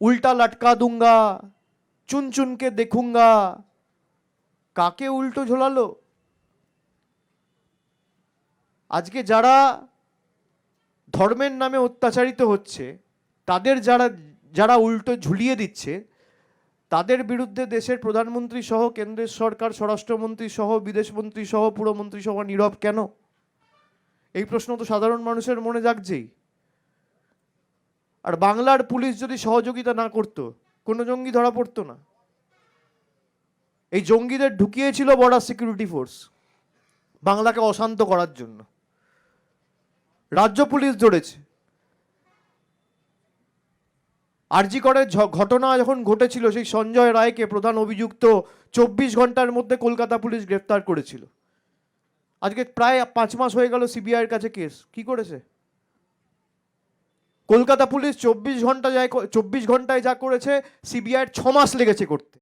উল্টা লটকা দুঙ্গা চুন চুনকে দেখুঙ্গা। কাকে উল্টো ঝোলালো? আজকে যারা ধর্মের নামে অত্যাচারিত হচ্ছে, তাদের যারা যারা উল্টো ঝুলিয়ে দিচ্ছে, তাদের বিরুদ্ধে দেশের প্রধানমন্ত্রী সহ কেন্দ্রের সরকার, স্বরাষ্ট্রমন্ত্রী সহ বিদেশমন্ত্রী সহ, পুরমন্ত্রী সহ, নীরব কেন? এই প্রশ্ন তো সাধারণ মানুষের মনে জাগছেই। আর বাংলার পুলিশ যদি সহযোগিতা না করতো, কোনো জঙ্গি ধরা পড়তো না। এই জঙ্গিদের ঢুকিয়েছিল বর্ডার সিকিউরিটি ফোর্স বাংলাকে অশান্ত করার জন্য। রাজ্য পুলিশ ধরেছে। আরজি করে ঘটনা যখন ঘটেছিল, সেই সঞ্জয় রায়কে প্রধান অভিযুক্ত চব্বিশ ঘণ্টার মধ্যে কলকাতা পুলিশ গ্রেফতার করেছিল। আজকে প্রায় পাঁচ মাস হয়ে গেল সিবিআইয়ের কাছে কেস, কি করেছে? কলকাতা পুলিশ চব্বিশ ঘণ্টা যায় চব্বিশ ঘন্টায় যা করেছে সিবিআইয়ের ছ মাস লেগেছে করতে।